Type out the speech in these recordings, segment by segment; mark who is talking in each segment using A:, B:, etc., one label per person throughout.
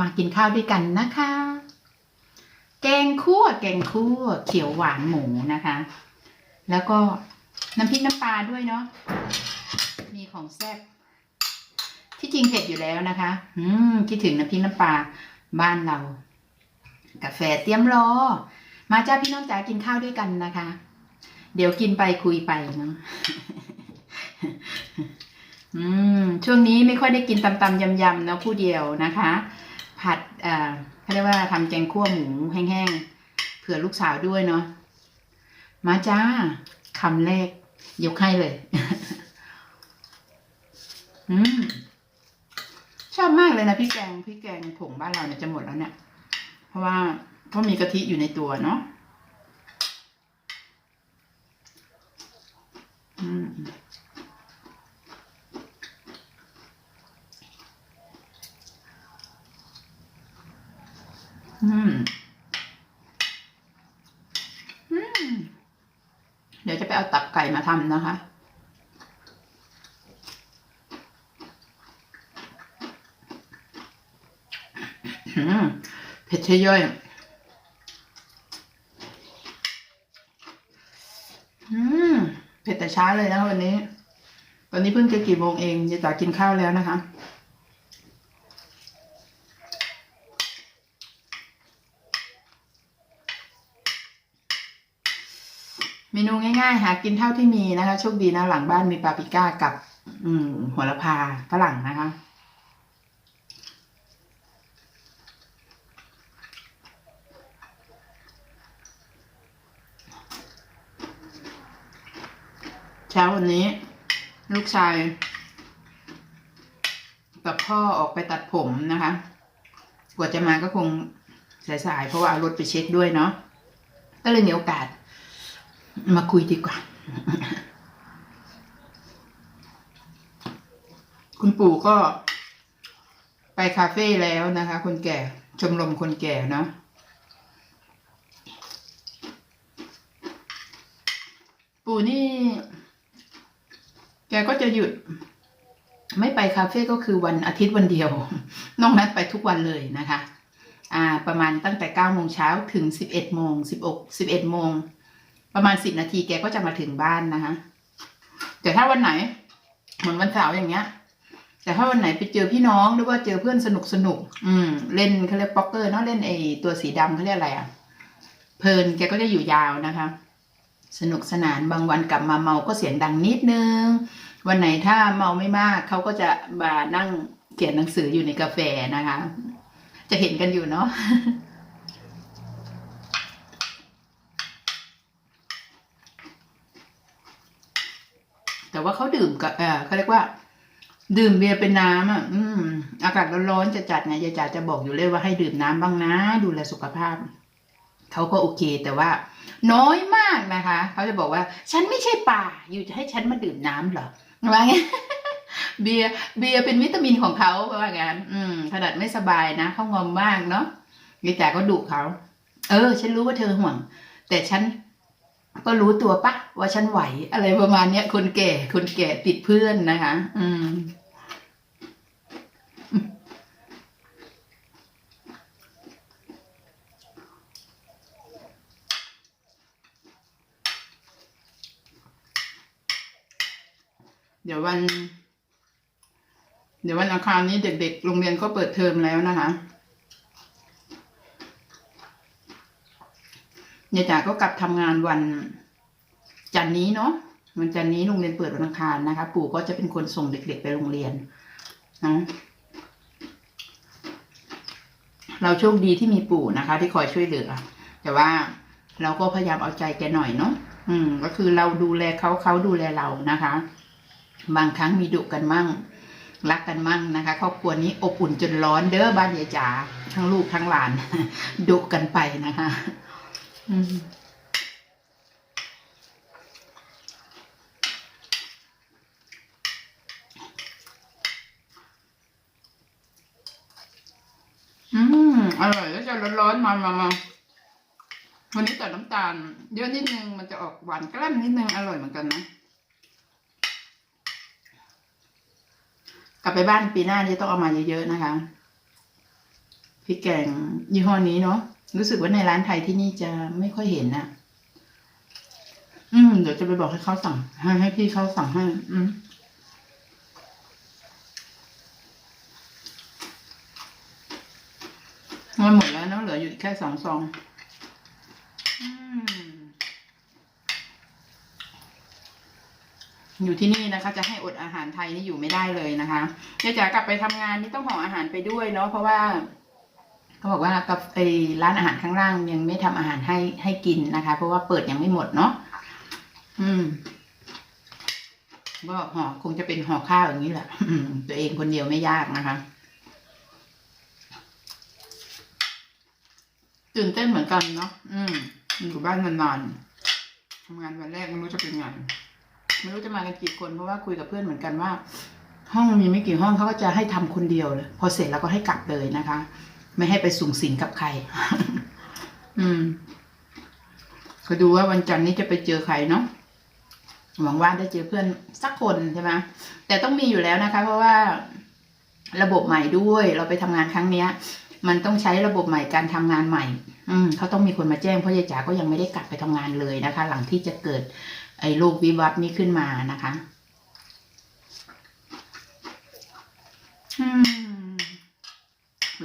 A: มากินข้าวด้วยกันนะคะ แกงคั่วแกงคั่วเขียวหวานหมูนะคะ แล้วก็น้ำพริกน้ำปลาด้วยเนาะมีของแซ่บที่จริงเผ็ดอยู่แล้วนะคะ อืมคิดถึงน้ำพริกน้ำปลาบ้านเรา กาแฟเตรียมรอ มาจ้าพี่น้องจ๋ากินข้าวด้วยกันนะคะ เดี๋ยวกินไปคุยไปเนาะ อืมช่วงนี้ไม่ค่อยได้กินตำตำยำยำๆเนาะผู้เดียวนะคะ ผัดเอ่อเขาเรียกว่าทำแกงคั่วหมูแห้งๆเผื่อลูกสาวด้วยเนาะมาจ้าคำแรก ยกให้เลย อืมชอบมากเลยนะพี่แกงพี่แกงผงบ้านเราเนี่ยจะหมดแล้วเนี่ย เพราะว่าเพราะมีกะทิอยู่ในตัวเนาะอืม อืม อืม เดี๋ยวจะไปเอาตับไก่มาทำนะคะ เผ็ดเชยย่อยเผ็ดแต่ช้าเลยนะคะวันนี้ ตอนนี้เพิ่งจะกี่โมงเองจะจากกินข้าวแล้วนะคะ เมนูง่ายๆ หากินเท่าที่มีนะคะ โชคดีนะหลังบ้านมีปาปริก้ากับ อืมหัวละพาฝรั่งนะคะ เช้าวันนี้ ลูกชาย กับพ่อออกไปตัดผมนะคะ กว่าจะมาก็คงสายๆ เพราะว่าเอารถไปเช็คด้วยเนาะก็เลยมีโอกาส มาคุยดีกว่า คุณปู่ก็ ไปคาเฟ่แล้วนะคะ คนแก่ ชมรมคนแก่เนาะปู่นี่ แกก็จะหยุด ไม่ไปคาเฟ่ก็คือวันอาทิตย์วันเดียว นอกนั้นไปทุกวันเลยนะคะ อ่า ประมาณตั้งแต่เก้าโมงเช้าถึงสิบเอ็ดโมงสิบกสิบเอ็ดโมง ประมาณสิบนาทีแกก็จะมาถึงบ้านนะคะแต่ถ้าวันไหน เหมือนวันเสาร์อย่างเงี้ย แต่ถ้าวันไหนไปเจอพี่น้องหรือว่าเจอเพื่อนสนุกสนุกอืม เล่นเขาเรียกป๊อกเกอร์เนาะเล่นไอตัวสีดำเขาเรียกอะไรอะเพลินแกก็จะอยู่ยาวนะคะ สนุกสนานบางวันกลับมาเมาก็เสียงดังนิดนึง วันไหนถ้าเมาไม่มากเขาก็จะมานั่งเขียนหนังสืออยู่ในกาแฟนะคะ จะเห็นกันอยู่เนาะ แต่ว่าเขาดื่มกับเออเขาเรียกว่า ดื่มเบียร์เป็นน้ำอะอืม อากาศร้อนๆจะจัดไงยายจ๋าจะบอกอยู่เลยว่าให้ดื่มน้ำบ้างนะ ดูแลสุขภาพเขาก็โอเคแต่ว่า น้อยมากนะคะเขาจะบอกว่า ฉันไม่ใช่ป่า อยู่จะให้ฉันมาดื่มน้ำเหรอว่าไงเบียร์เบียร์เป็นวิตามินของเขาว่างั้นอืมขนาดไม่สบายนะเขางอมมากเนาะยายจ๋าก็ดุเขาเออ ฉันรู้ว่าเธอห่วง แต่ฉัน ก็รู้ตัวปะว่าฉันไหวอะไรประมาณเนี้ยคนแก่คนแก่ติดเพื่อนนะคะ อืมเดี๋ยววัน เดี๋ยววันอังคารนี้เด็กๆ โรงเรียนก็เปิดเทอมแล้วนะคะ ยายจ๋าก็กลับทำงานวันจันนี้เนาะวันจันนี้โรงเรียนเปิดวันอังคารนะคะ ปู่ก็จะเป็นคนส่งเด็ก ๆ ไปโรงเรียนนะเราโชคดีที่มีปู่นะคะ ที่คอยช่วยเหลือ แต่ว่าเราก็พยายามเอาใจแกหน่อยเนาะอืม ก็คือเราดูแลเขาเขาดูแลเรานะคะ บางครั้งมีดุกันมั่ง รักกันมั่งนะคะครอบครัวนี้อบอุ่นจนร้อนเด้อบ้านยายจ๋าทั้งลูกทั้งหลานดุกันไปนะคะ อืมอืม อร่อยแล้วจะร้อนๆมามามาวันนี้แต่น้ำตาล เยอะนิดนึงมันจะออกหวานกล้มนิดนึงอร่อยเหมือนกันนะ กลับไปบ้านปีหน้าจะต้องเอามาเยอะๆนะคะพริกแกงยี่ห้อนี้เนาะ รู้สึกว่าในร้านไทยที่นี่จะไม่ค่อยเห็นนะอืม เดี๋ยวจะไปบอกให้เขาสั่ง ให้ให้พี่เขาสั่งให้ อืมมันหมดแล้วเนะเหลืออยู่แค่สองซองอยู่ที่นี่นะคะ จะให้อดอาหารไทยนี่อยู่ไม่ได้เลยนะคะเจ๊จ๋ากลับไปทำงานนี่ต้องห่ออาหารไปด้วยเนาะเพราะว่า เขาบอกว่ากับไอร้านอาหารข้างล่างยังไม่ทำอาหารให้ให้กินนะคะ เพราะว่าเปิดยังไม่หมดเนาะอืมก็ห่อคงจะเป็นห่อข้าวอย่างนี้แหละตัวเองคนเดียวไม่ยากนะคะตื่นเต้นเหมือนกันเนาะอืมอยู่บ้านนานๆทำงานวันแรกไม่รู้จะเป็นไงไม่รู้จะมากันกี่คนเพราะว่าคุยกับเพื่อนเหมือนกันว่า ห้องมีไม่กี่ห้องเขาก็จะให้ทำคนเดียวเลย พอเสร็จแล้วก็ให้กลับเลยนะคะ ไม่ให้ไปสูงสิงกับใคร อืม ก็ดูว่าวันจันทร์นี้จะไปเจอใครเนาะหวังว่าได้เจอเพื่อนสักคนใช่ไหมแต่ต้องมีอยู่แล้วนะคะ เพราะว่าระบบใหม่ด้วย เราไปทำงานครั้งเนี้ย มันต้องใช้ระบบใหม่การทำงานใหม่ อืมเขาต้องมีคนมาแจ้งเพราะยายจ๋าก็ยังไม่ได้กลับไปทำงานเลยนะคะ หลังที่จะเกิด ไอ้โรควิวัฒน์นี้ขึ้นมานะคะ อืม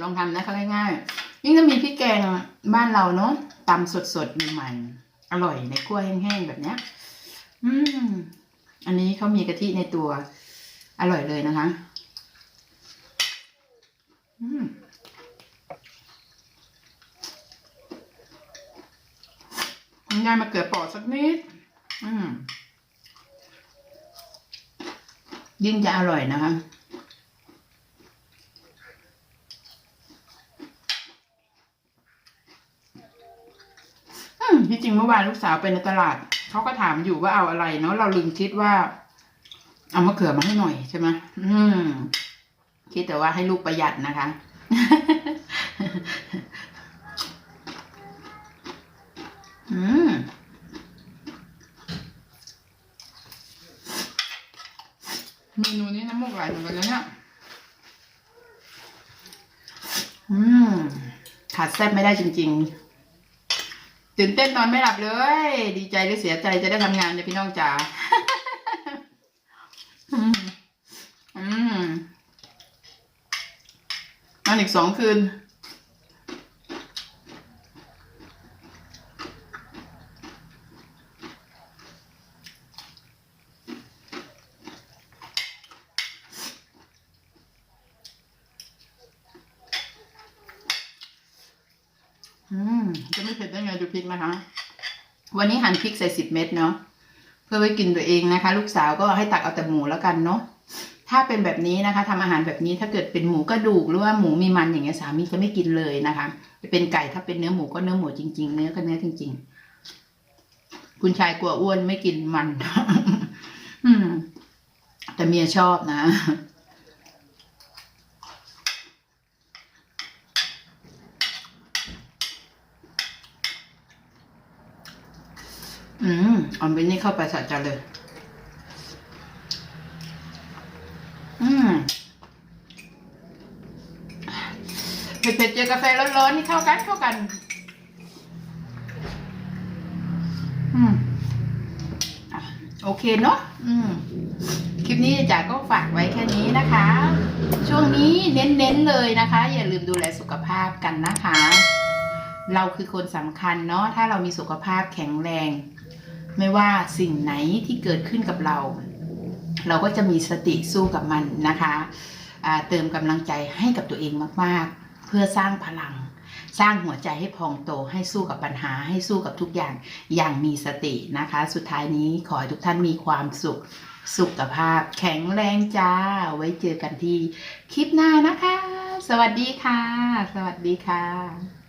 A: ลองทำนะคะง่ายๆยิ่งถ้ามีพริกแกงบ้านเราเนาะตำสดๆใหม่ๆอร่อยในขั้วแห้งๆแบบเนี้ย อืม อันนี้เขามีกะทิในตัว อร่อยเลยนะคะ อืมคุณยายมาเกิดปอดสักนิด อืมยิ่งจะอร่อยนะคะ อืมที่ จริงเมื่อวานลูกสาวไปในตลาดเขาก็ถามอยู่ว่าเอาอะไรเนาะเราลืมคิดว่า เอามะเขือมาให้หน่อยใช่ไหมอืมคิดแต่ว่าให้ลูกประหยัดนะคะ อืมเมนูนี้น้ำมูกไหลเหมือนกันแล้วเนี่ยอืมขาดแซ่บไม่ได้จริง ๆ ตื่นเต้นนอนไม่หลับเลย ดีใจหรือเสียใจจะได้ทำงานเนี่ยพี่น้องจ๋าอืมอืมนอนอีกสองคืน อืมจะไม่เผ็ดได้ไงดูพริกนะคะ วันนี้หั่นพริกใส่สิบเม็ดเนาะเพื่อไว้กินตัวเองนะคะ ลูกสาวก็ให้ตักเอาแต่หมูแล้วกันเนาะถ้าเป็นแบบนี้นะคะทำอาหารแบบนี้ถ้าเกิดเป็นหมูกระดูกหรือว่าหมูมีมันอย่างเงี้ยสามีจะไม่กินเลยนะคะจะเป็นไก่ถ้าเป็นเนื้อหมูก็เนื้อหมูจริง ๆ เนื้อก็เนื้อจริง ๆ คุณชายกลัวอ้วนไม่กินมัน อืม แต่เมียชอบนะ อืมเอาไปนี่เข้าไปสะใจเลย อืมเผ็ดๆเจอกาแฟร้อนๆนี่เข้ากันเข้ากัน อืมโอเคเนาะอืมคลิปนี้จ๋าก็ฝากไว้แค่นี้นะคะ ช่วงนี้เน้นๆเลยนะคะ อย่าลืมดูแลสุขภาพกันนะคะ เราคือคนสำคัญเนาะถ้าเรามีสุขภาพแข็งแรง ไม่ว่าสิ่งไหนที่เกิดขึ้นกับเรา เราก็จะมีสติสู้กับมันนะคะเติมกำลังใจให้กับตัวเองมากๆ เพื่อสร้างพลัง สร้างหัวใจให้พองโตให้สู้กับปัญหาให้สู้กับทุกอย่างอย่างมีสตินะคะ สุดท้ายนี้ขอให้ทุกท่านมีความสุขสุขภาพแข็งแรงจ้า ไว้เจอกันที่คลิปหน้านะคะ สวัสดีค่ะ สวัสดีค่ะ